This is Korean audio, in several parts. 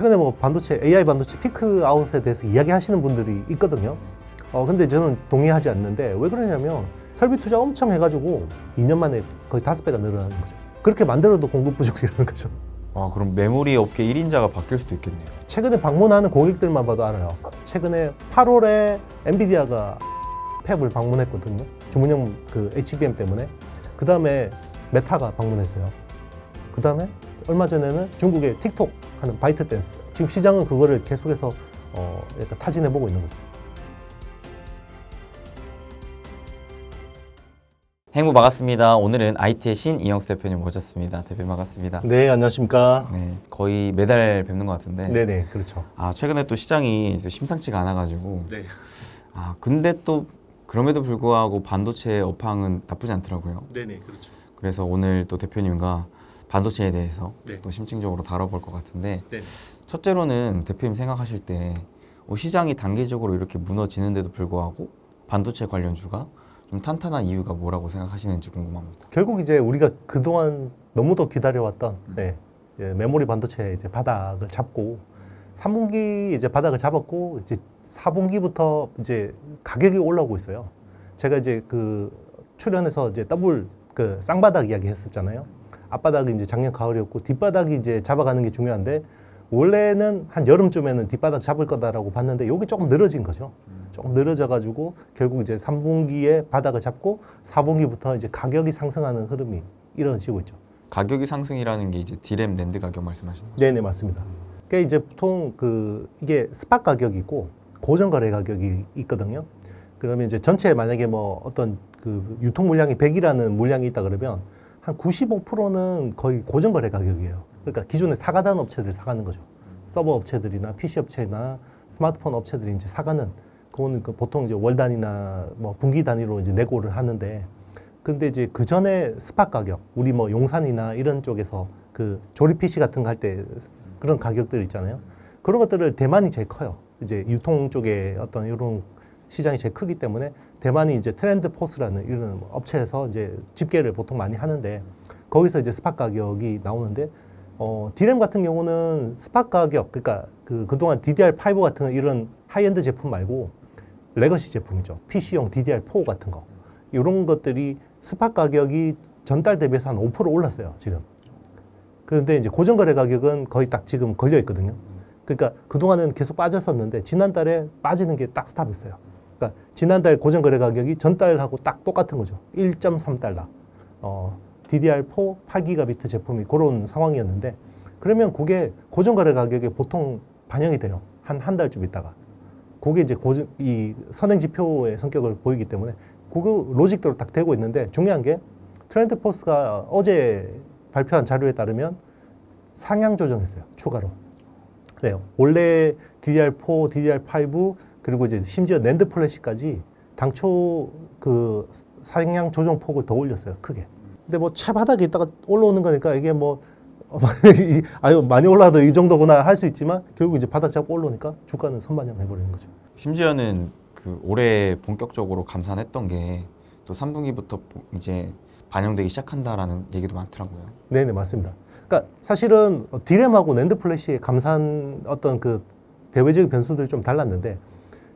최근에 뭐 반도체 AI 반도체 피크 아웃에 대해서 이야기하시는 분들이 있거든요. 어 근데 저는 동의하지 않는데 왜 그러냐면 설비 투자 엄청 해가지고 2년 만에 거의 다섯 배가 늘어나는 거죠. 그렇게 만들어도 공급 부족이라는 거죠. 아 그럼 메모리 업계 1인자가 바뀔 수도 있겠네요. 최근에 방문하는 고객들만 봐도 알아요. 최근에 8월에 엔비디아가 팹을 방문했거든요. 주문형 그 HBM 때문에. 그 다음에 메타가 방문했어요. 그 다음에 얼마 전에는 중국의 틱톡 하는 바이트 댄스. 지금 시장은 그거를 계속해서 어, 약간 타진해 보고 있는 거죠. 행부 반갑습니다. 오늘은 IT의 신 이영수 대표님 모셨습니다. 대표 반갑습니다. 네, 안녕하십니까. 네, 거의 매달 뵙는 것 같은데. 네 네, 그렇죠. 아 최근에 또 시장이 이제 심상치가 않아가지고. 네. 아 근데 또 그럼에도 불구하고 반도체 업황은 나쁘지 않더라고요. 네 네, 그렇죠. 그래서 오늘 또 대표님과 반도체에 대해서 네. 또 심층적으로 다뤄볼 것 같은데 네. 첫째로는 대표님 생각하실 때 어, 시장이 단계적으로 이렇게 무너지는데도 불구하고 반도체 관련주가 좀 탄탄한 이유가 뭐라고 생각하시는지 궁금합니다. 결국 이제 우리가 그동안 너무도 기다려왔던 네, 예, 메모리 반도체 이제 바닥을 잡고 3분기 이제 바닥을 잡았고 이제 4분기부터 이제 가격이 올라오고 있어요. 제가 이제 그 출연해서 이제 더블 그 쌍바닥 이야기 했었잖아요. 앞바닥이 이제 작년 가을이었고 뒷바닥이 이제 잡아가는 게 중요한데 원래는 한 여름쯤에는 뒷바닥 잡을 거다라고 봤는데 여기 조금 늘어진 거죠. 조금 늘어져 가지고 결국 이제 3분기에 바닥을 잡고 4분기부터 이제 가격이 상승하는 흐름이 이루어지고 있죠. 가격이 상승이라는 게 이제 디램 랜드 가격 말씀하시는 거죠? 네네 맞습니다. 그게 이제 보통 그 이게 스팟 가격이고 고정 거래 가격이 있거든요. 그러면 이제 전체 만약에 뭐 어떤 그 유통 물량이 100이라는 물량이 있다 그러면 한 95%는 거의 고정 거래 가격이에요. 그러니까 기존에 사가던 업체들 사가는 거죠. 서버 업체들이나 PC 업체나 스마트폰 업체들이 이제 사가는 그거는 그 보통 이제 월 단위나 뭐 분기 단위로 이제 내고를 하는데 근데 이제 그 전에 스팟 가격, 우리 뭐 용산이나 이런 쪽에서 그 조립 PC 같은 거 할 때 그런 가격들 있잖아요. 그런 것들을 대만이 제일 커요. 이제 유통 쪽에 어떤 이런 시장이 제일 크기 때문에 대만이 이제 트렌드 포스라는 이런 업체에서 이제 집계를 보통 많이 하는데 거기서 이제 스팟 가격이 나오는데 어, 디램 같은 경우는 스팟 가격, 그러니까 그 그동안 DDR5 같은 이런 하이엔드 제품 말고 레거시 제품이죠. PC용 DDR4 같은 거. 이런 것들이 스팟 가격이 전달 대비해서 한 5% 올랐어요, 지금. 그런데 이제 고정거래 가격은 거의 딱 지금 걸려 있거든요. 그러니까 그동안은 계속 빠졌었는데 지난달에 빠지는 게 딱 스탑했어요. 그러니까 지난달 고정 거래 가격이 전달하고 딱 똑같은 거죠. 1.3달러. 어, DDR4 8기가비트 제품이 그런 상황이었는데 그러면 그게 고정 거래 가격에 보통 반영이 돼요. 한 한 달쯤 있다가. 그게 이제 고정, 이 선행 지표의 성격을 보이기 때문에 그거 로직대로 딱 되고 있는데 중요한 게 트렌드 포스가 어제 발표한 자료에 따르면 상향 조정했어요. 추가로. 네. 원래 DDR4, DDR5 그리고 이제 심지어 낸드 플래시까지 당초 그 상향 조정 폭을 더 올렸어요. 크게. 근데 뭐 최바닥에 있다가 올라오는 거니까 이게 뭐 이- 아유 많이 올라도 이 정도구나 할 수 있지만 결국 이제 바닥 잡고 올라오니까 주가는 선반영 해버리는 거죠. 심지어는 그 올해 본격적으로 감산했던 게 또 3분기부터 이제 반영되기 시작한다라는 얘기도 많더라고요. 네 네 맞습니다. 그러니까 사실은 디램하고 낸드 플래시의 감산 어떤 그 대외적인 변수들이 좀 달랐는데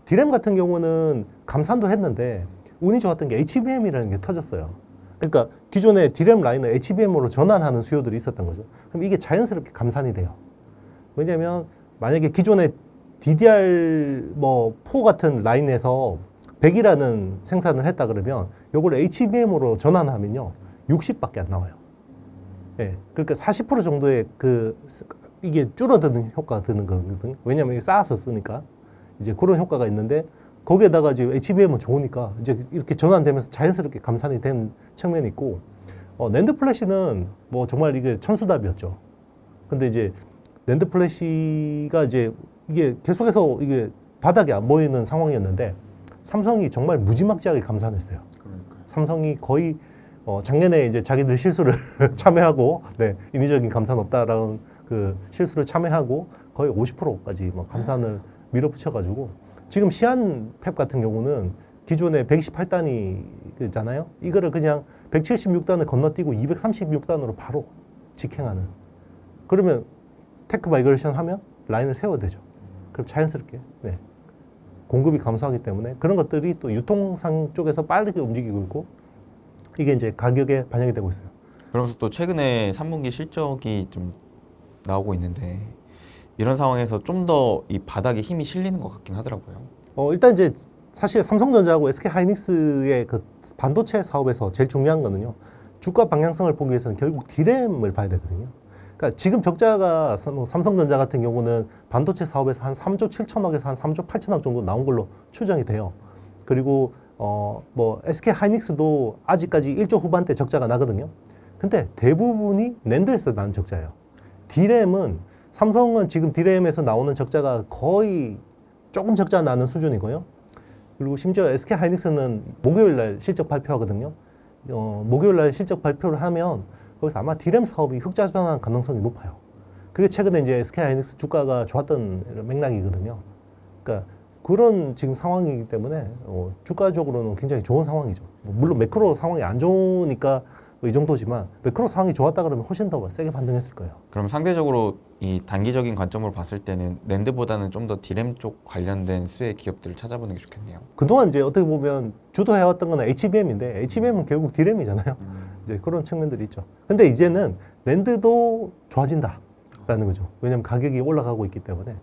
디램 같은 경우는 감산도 했는데 운이 좋았던 게 HBM이라는 게 터졌어요. 그러니까 기존의 디램 라인을 HBM으로 전환하는 수요들이 있었던 거죠. 그럼 이게 자연스럽게 감산이 돼요. 왜냐하면 만약에 기존의 DDR 뭐 4 같은 라인에서 100이라는 생산을 했다 그러면 요걸 HBM으로 전환하면요 60밖에 안 나와요. 예. 그러니까 40% 정도의 그 이게 줄어드는 효과가 드는 거거든요. 왜냐하면 쌓아서 쓰니까 이제 그런 효과가 있는데 거기에다가 지금 HBM은 좋으니까 이제 이렇게 전환되면서 자연스럽게 감산이 된 측면이 있고 어, 낸드 플래시는 뭐 정말 이게 천수답이었죠. 근데 이제 낸드 플래시가 이제 이게 계속해서 이게 바닥에 안 보이는 상황이었는데 삼성이 정말 무지막지하게 감산했어요. 그러니까 삼성이 거의 어, 작년에 이제 자기들 실수를 참여하고 네, 인위적인 감산 없다라는 그 실수를 참여하고 거의 50%까지 뭐 감산을 밀어붙여가지고 지금 시안 펩 같은 경우는 기존에 128단이잖아요. 이거를 그냥 176단을 건너뛰고 236단으로 바로 직행하는. 그러면 테크 마이그레이션 하면 라인을 세워야 되죠. 그럼 자연스럽게 네. 공급이 감소하기 때문에 그런 것들이 또 유통상 쪽에서 빠르게 움직이고 있고 이게 이제 가격에 반영이 되고 있어요. 그러면서 또 최근에 3분기 실적이 좀 나오고 있는데 이런 상황에서 좀 더 이 바닥에 힘이 실리는 것 같긴 하더라고요. 어, 일단 이제 사실 삼성전자하고 SK 하이닉스의 그 반도체 사업에서 제일 중요한 거는요. 주가 방향성을 보기 위해서는 결국 디램을 봐야 되거든요. 그러니까 지금 적자가 삼- 뭐 삼성전자 같은 경우는 반도체 사업에서 한 3조 7천억에서 한 3조 8천억 정도 나온 걸로 추정이 돼요. 그리고 어, 뭐 SK 하이닉스도 아직까지 1조 후반대 적자가 나거든요. 근데 대부분이 낸드에서 나는 적자예요. 디램은 삼성은 지금 디램에서 나오는 적자가 거의 조금 적자 나는 수준이고요. 그리고 심지어 SK 하이닉스는 목요일 날 실적 발표하거든요. 어, 목요일 날 실적 발표를 하면 거기서 아마 디램 사업이 흑자 전환 가능성이 높아요. 그게 최근에 이제 SK 하이닉스 주가가 좋았던 맥락이거든요. 그러니까 그런 지금 상황이기 때문에 어, 주가적으로는 굉장히 좋은 상황이죠. 뭐 물론 매크로 상황이 안 좋으니까 뭐 이 정도지만 매크로 상황이 좋았다 그러면 훨씬 더 세게 반등했을 거예요. 그럼 상대적으로 이 단기적인 관점으로 봤을 때는 랜드보다는 좀 더 디램 쪽 관련된 수혜 기업들을 찾아보는 게 좋겠네요. 그동안 이제 어떻게 보면 주도해왔던 건 HBM인데 HBM은 결국 디램이잖아요. 이제 그런 측면들이 있죠. 근데 이제는 랜드도 좋아진다라는 거죠. 왜냐하면 가격이 올라가고 있기 때문에.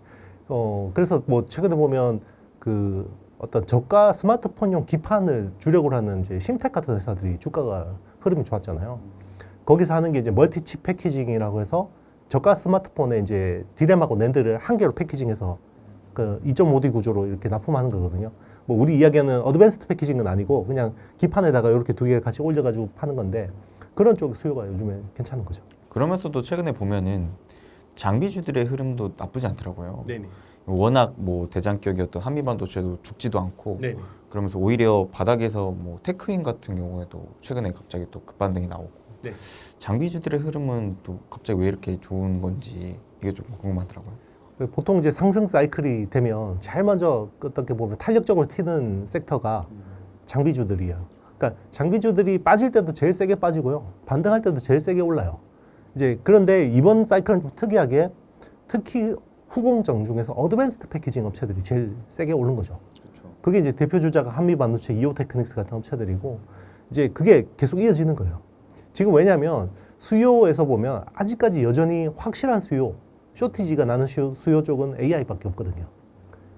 어 그래서 뭐 최근에 보면 그 어떤 저가 스마트폰용 기판을 주력으로 하는 이제 심텍 같은 회사들이 주가가 흐름이 좋았잖아요. 거기서 하는 게 이제 멀티칩 패키징이라고 해서 저가 스마트폰에 이제 디램하고 랜드를 한 개로 패키징해서 그 2.5D 구조로 이렇게 납품하는 거거든요. 뭐 우리 이야기하는 어드밴스드 패키징은 아니고 그냥 기판에다가 이렇게 두 개를 같이 올려가지고 파는 건데 그런 쪽 수요가 요즘에 괜찮은 거죠. 그러면서도 최근에 보면은 장비주들의 흐름도 나쁘지 않더라고요. 네네. 워낙 뭐 대장격이었던 한미반도체도 죽지도 않고 네네. 그러면서 오히려 바닥에서 뭐 테크인 같은 경우에도 최근에 갑자기 또 급반등이 나오고 네. 장비주들의 흐름은 또 갑자기 왜 이렇게 좋은 건지 이게 좀 궁금하더라고요. 보통 이제 상승 사이클이 되면 제일 먼저 어떻게 보면 탄력적으로 튀는 섹터가 장비주들이에요. 그러니까 장비주들이 빠질 때도 제일 세게 빠지고요. 반등할 때도 제일 세게 올라요. 이제 그런데 이번 사이클은 좀 특이하게 특히 후공정 중에서 어드밴스드 패키징 업체들이 제일 세게 오른 거죠. 그게 이제 대표 주자가 한미 반도체, 이오 테크닉스 같은 업체들이고 이제 그게 계속 이어지는 거예요. 지금 왜냐하면 수요에서 보면 아직까지 여전히 확실한 수요, 쇼티지가 나는 수요, 수요 쪽은 AI밖에 없거든요.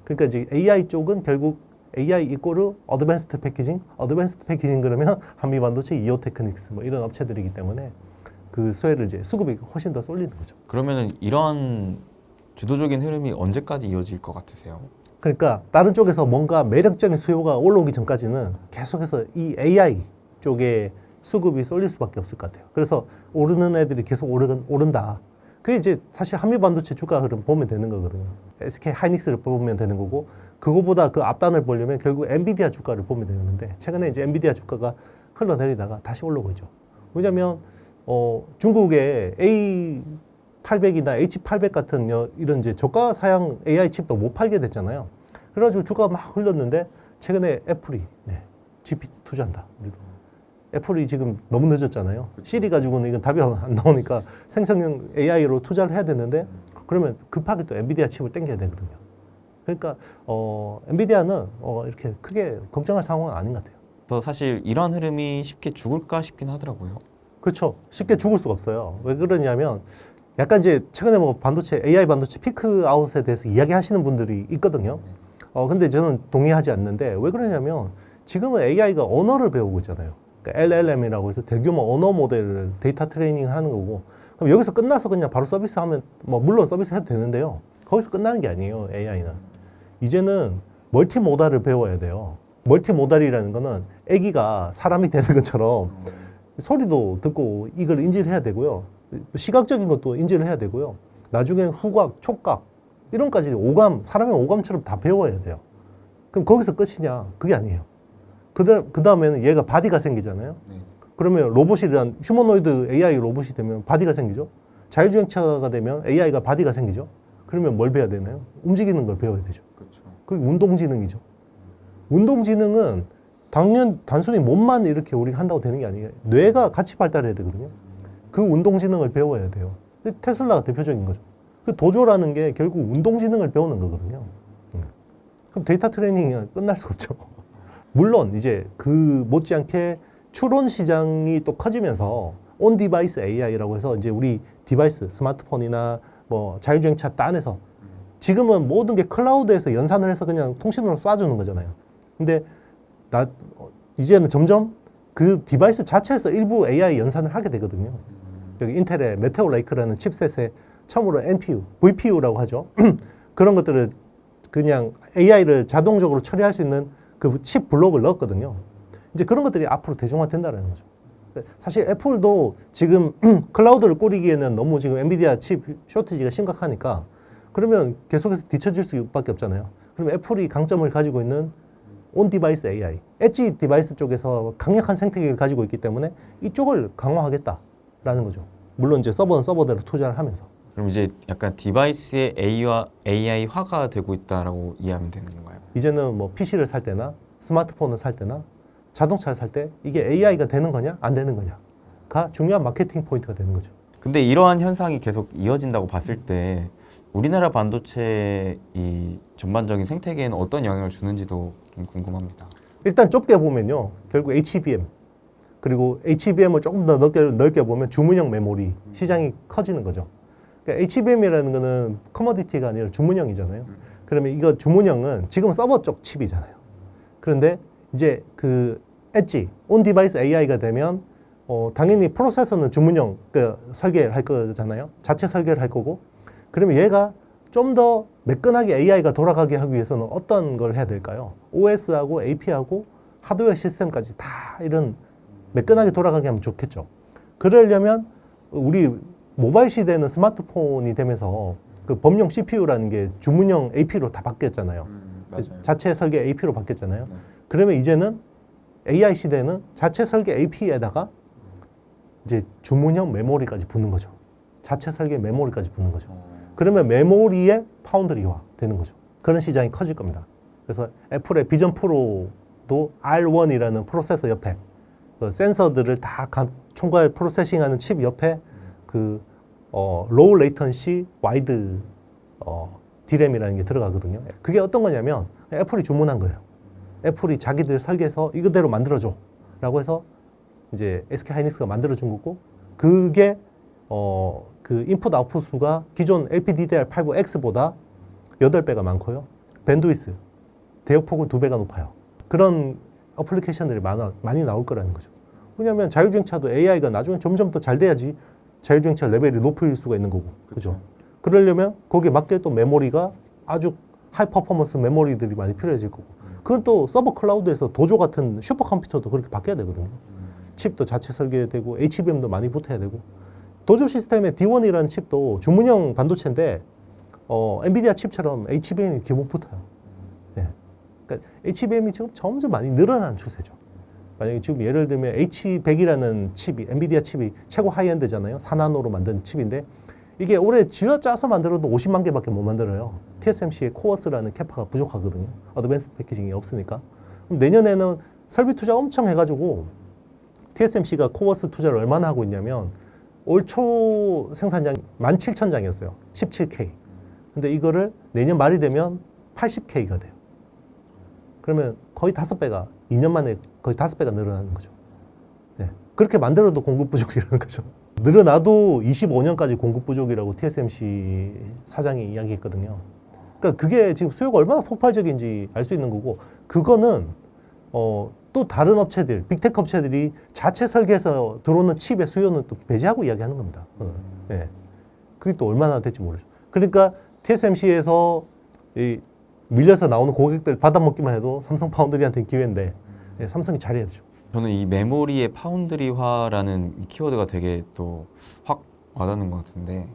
그러니까 이제 AI 쪽은 결국 AI 이꼬르 어드밴스드 패키징, 어드밴스드 패키징 그러면 한미 반도체, 이오 테크닉스 뭐 이런 업체들이기 때문에 그 수혜를 이제 수급이 훨씬 더 쏠리는 거죠. 그러면은 이런 주도적인 흐름이 언제까지 이어질 것 같으세요? 그러니까 다른 쪽에서 뭔가 매력적인 수요가 올라오기 전까지는 계속해서 이 AI 쪽에 수급이 쏠릴 수밖에 없을 것 같아요. 그래서 오르는 애들이 계속 오르는, 오른다. 그게 이제 사실 한미 반도체 주가 흐름 보면 되는 거거든요. SK 하이닉스를 보면 되는 거고 그거보다 그 앞단을 보려면 결국 엔비디아 주가를 보면 되는데 최근에 이제 엔비디아 주가가 흘러내리다가 다시 올라오고 있죠. 왜냐하면 어, 중국의 A800이나 H800 같은 여- 이런 이제 저가 사양 AI 칩도 못 팔게 됐잖아요. 그래가지고 주가가 막 흘렀는데 최근에 애플이 네, GPT 투자한다. 우리도. 애플이 지금 너무 늦었잖아요. 시리 가지고는 이건 답이 안 나오니까 생성형 AI로 투자를 해야 되는데 그러면 급하게 또 엔비디아 칩을 땡겨야 되거든요. 그러니까 어, 엔비디아는 어, 이렇게 크게 걱정할 상황은 아닌 것 같아요. 저 사실 이런 흐름이 쉽게 죽을까 싶긴 하더라고요. 그렇죠. 쉽게 죽을 수가 없어요. 왜 그러냐면 약간 이제 최근에 뭐 반도체 AI 반도체 피크 아웃에 대해서 이야기하시는 분들이 있거든요. 어 근데 저는 동의하지 않는데 왜 그러냐면 지금은 AI가 언어를 배우고 있잖아요. 그러니까 LLM이라고 해서 대규모 언어 모델을 데이터 트레이닝 하는 거고 그럼 여기서 끝나서 그냥 바로 서비스 하면 뭐 물론 서비스 해도 되는데요. 거기서 끝나는 게 아니에요. AI는 이제는 멀티 모달을 배워야 돼요. 멀티 모달이라는 거는 아기가 사람이 되는 것처럼 소리도 듣고 이걸 인지를 해야 되고요. 시각적인 것도 인지를 해야 되고요. 나중엔 후각, 촉각 이런까지 오감, 사람의 오감처럼 다 배워야 돼요. 그럼 거기서 끝이냐? 그게 아니에요. 그다, 그 다음에는 얘가 바디가 생기잖아요. 네. 그러면 로봇이란 휴머노이드 AI 로봇이 되면 바디가 생기죠. 자율주행차가 되면 AI가 바디가 생기죠. 그러면 뭘 배워야 되나요? 움직이는 걸 배워야 되죠. 그렇죠. 그게 운동지능이죠. 운동지능은 당연 단순히 몸만 이렇게 우리가 한다고 되는 게 아니에요. 뇌가 같이 발달해야 되거든요. 그 운동지능을 배워야 돼요. 테슬라가 대표적인 거죠. 그 도조라는 게 결국 운동지능을 배우는 거거든요. 음. 그럼 데이터 트레이닝이 끝날 수가 없죠. 물론 이제 그 못지않게 추론 시장이 또 커지면서 온 디바이스 AI라고 해서 이제 우리 디바이스 스마트폰이나 뭐 자율주행차 딴에서 지금은 모든 게 클라우드에서 연산을 해서 그냥 통신으로 쏴주는 거잖아요. 근데 나 어, 이제는 점점 그 디바이스 자체에서 일부 AI 연산을 하게 되거든요. 여기 인텔의 메테오 레이크라는 칩셋에 처음으로 NPU, VPU라고 하죠. 그런 것들을 그냥 AI를 자동적으로 처리할 수 있는 그 칩 블록을 넣었거든요. 이제 그런 것들이 앞으로 대중화된다는 거죠. 사실 애플도 지금 클라우드를 꾸리기에는 너무 지금 엔비디아 칩 쇼티지가 심각하니까 그러면 계속해서 뒤처질 수밖에 없잖아요. 그러면 애플이 강점을 가지고 있는 온 디바이스 AI, 엣지 디바이스 쪽에서 강력한 생태계를 가지고 있기 때문에 이쪽을 강화하겠다 라는 거죠. 물론 이제 서버는 서버대로 투자를 하면서. 그럼 이제 약간 디바이스의 AI와 AI화가 되고 있다라고 이해하면 되는 건가요? 이제는 뭐 PC를 살 때나 스마트폰을 살 때나 자동차를 살 때 이게 AI가 되는 거냐 안 되는 거냐가 중요한 마케팅 포인트가 되는 거죠. 근데 이러한 현상이 계속 이어진다고 봤을 때 우리나라 반도체 이 전반적인 생태계에는 어떤 영향을 주는지도 좀 궁금합니다. 일단 좁게 보면요. 결국 HBM 그리고 HBM을 조금 더 넓게, 넓게 보면 주문형 메모리 시장이 커지는 거죠. 그러니까 HBM이라는 거는 커머디티가 아니라 주문형이잖아요. 그러면 이거 주문형은 지금 서버 쪽 칩이잖아요. 그런데 이제 그 엣지 온 디바이스 AI가 되면 어, 당연히 프로세서는 주문형 그 설계를 할 거잖아요. 자체 설계를 할 거고 그러면 얘가 좀 더 매끈하게 AI가 돌아가게 하기 위해서는 어떤 걸 해야 될까요? OS하고 AP하고 하드웨어 시스템까지 다 이런 매끈하게 돌아가게 하면 좋겠죠. 그러려면 우리 모바일 시대는 스마트폰이 되면서 그 범용 CPU라는 게 주문형 AP로 다 바뀌었잖아요. 자체 설계 AP로 바뀌었잖아요. 네. 그러면 이제는 AI 시대는 자체 설계 AP에다가 이제 주문형 메모리까지 붙는 거죠. 자체 설계 메모리까지 붙는 거죠. 그러면 메모리의 파운드리화 되는 거죠. 그런 시장이 커질 겁니다. 그래서 애플의 비전 프로도 R1이라는 프로세서 옆에 그 센서들을 다 감- 총괄 프로세싱하는 칩 옆에 그 어, 로우 레이턴시 와이드 어, 디램이라는 게 들어가거든요. 그게 어떤 거냐면 애플이 주문한 거예요. 애플이 자기들 설계해서 이거대로 만들어줘 라고 해서 이제 SK 하이닉스가 만들어준 거고 그게 어, 그 인풋 아웃풋 수가 기존 LPDDR5X보다 8배가 많고요. 밴드위스, 대역폭은 2배가 높아요. 그런 어플리케이션들이 많아, 많이 나올 거라는 거죠. 왜냐하면 자율주행차도 AI가 나중에 점점 더 잘 돼야지 자율주행차 레벨이 높을 수가 있는 거고. 그죠? 그러려면 거기에 맞게 또 메모리가 아주 하이 퍼포먼스 메모리들이 많이 필요해질 거고. 그건 또 서버 클라우드에서 도조 같은 슈퍼컴퓨터도 그렇게 바뀌어야 되거든요. 칩도 자체 설계되고 HBM도 많이 붙어야 되고 도조 시스템의 D1이라는 칩도 주문형 반도체인데 어, 엔비디아 칩처럼 HBM이 기본 붙어요. 예. 그러니까 HBM이 지금 점점 많이 늘어나는 추세죠. 만약에 지금 예를 들면 H100이라는 칩이 엔비디아 칩이 최고 하이엔드잖아요. 4나노로 만든 칩인데 이게 올해 쥐어 짜서 만들어도 50만 개밖에 못 만들어요. TSMC의 코어스라는 캐파가 부족하거든요. 어드밴스 패키징이 없으니까. 그럼 내년에는 설비 투자 엄청 해가지고 TSMC가 코어스 투자를 얼마나 하고 있냐면 올 초 생산량이 17,000장이었어요. 17K. 근데 이거를 내년 말이 되면 80K가 돼요. 그러면 거의 다섯 배가 2년 만에 거의 다섯 배가 늘어나는 거죠. 네. 그렇게 만들어도 공급 부족이라는 거죠. 늘어나도 25년까지 공급 부족이라고 TSMC 사장이 이야기했거든요. 그러니까 그게 지금 수요가 얼마나 폭발적인지 알 수 있는 거고 그거는 어, 또 다른 업체들, 빅테크 업체들이 자체 설계해서 들어오는 칩의 수요는 또 배제하고 이야기하는 겁니다. 어, 예. 그게 또 얼마나 될지 모르죠. 그러니까 TSMC에서 이 밀려서 나오는 고객들 받아먹기만 해도 삼성 파운드리한테는 기회인데 예, 삼성이 잘해야 되죠. 저는 이 메모리의 파운드리화라는 이 키워드가 되게 또 확 와닿는 것 같은데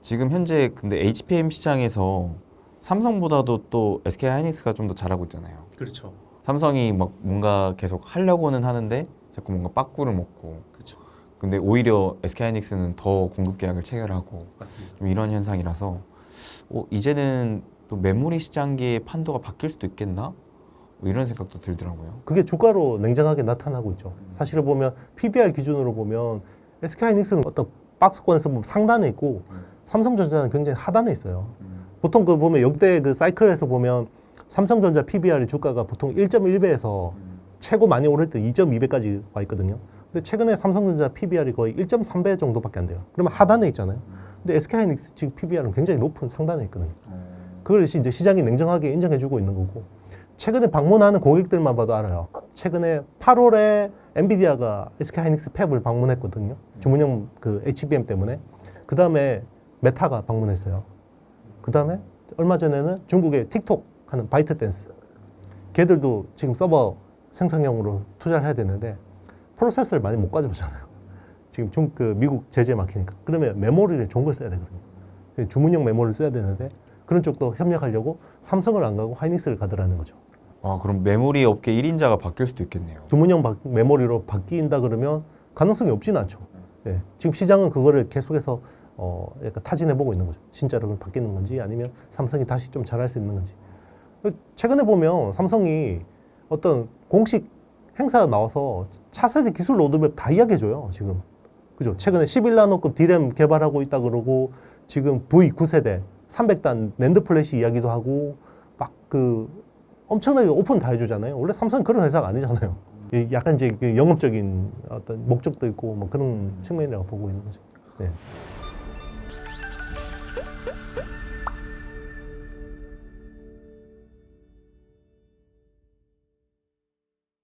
지금 현재 근데 HPM 시장에서 삼성보다도 또 SK 하이닉스가 좀 더 잘하고 있잖아요. 그렇죠. 삼성이 막 뭔가 계속 하려고는 하는데 자꾸 뭔가 빠꾸를 먹고 그렇죠. 근데 오히려 SK 하이닉스는 더 공급 계약을 체결하고 맞습니다. 좀 이런 현상이라서 어, 이제는 또 메모리 시장계의 판도가 바뀔 수도 있겠나? 뭐 이런 생각도 들더라고요. 그게 주가로 냉정하게 나타나고 있죠. 사실을 보면 PBR 기준으로 보면 SK 하이닉스는 어떤 박스권에서 보면 상단에 있고 삼성전자는 굉장히 하단에 있어요. 보통 그 보면 역대 그 사이클에서 보면 삼성전자 PBR이 주가가 보통 1.1배에서 최고 많이 오를 때 2.2배까지 와 있거든요. 근데 최근에 삼성전자 PBR이 거의 1.3배 정도밖에 안 돼요. 그러면 하단에 있잖아요. 근데 SK하이닉스 지금 PBR은 굉장히 높은 상단에 있거든요. 그걸 이제 시장이 냉정하게 인정해주고 있는 거고 최근에 방문하는 고객들만 봐도 알아요. 최근에 8월에 엔비디아가 SK하이닉스 팹을 방문했거든요. 주문형 그 HBM 때문에. 그 다음에 메타가 방문했어요. 그 다음에 얼마 전에는 중국의 틱톡 하는 바이트 댄스. 걔들도 지금 서버 생성형으로 투자를 해야 되는데 프로세서를 많이 못 가져오잖아요. 지금 중 그 미국 제재 막히니까. 그러면 메모리를 좋은 걸 써야 되거든요. 주문형 메모리를 써야 되는데 그런 쪽도 협력하려고 삼성을 안 가고 하이닉스를 가더라는 거죠. 아 그럼 메모리 업계 1인자가 바뀔 수도 있겠네요. 주문형 바- 메모리로 바뀐다 그러면 가능성이 없지는 않죠. 예. 지금 시장은 그거를 계속해서 어, 약간 타진해 보고 있는 거죠. 진짜로 바뀌는 건지 아니면 삼성이 다시 좀 잘할 수 있는 건지. 최근에 보면 삼성이 어떤 공식 행사가 나와서 차세대 기술 로드맵 다 이야기해줘요. 지금. 그죠? 최근에 11나노급 디램 개발하고 있다 그러고 지금 V9세대 300단 낸드 플래시 이야기도 하고 막 그 엄청나게 오픈 다 해주잖아요. 원래 삼성은 그런 회사가 아니잖아요. 이 약간 이제 그 영업적인 어떤 목적도 있고 뭐 그런 측면이라고 보고 있는 거죠. 네.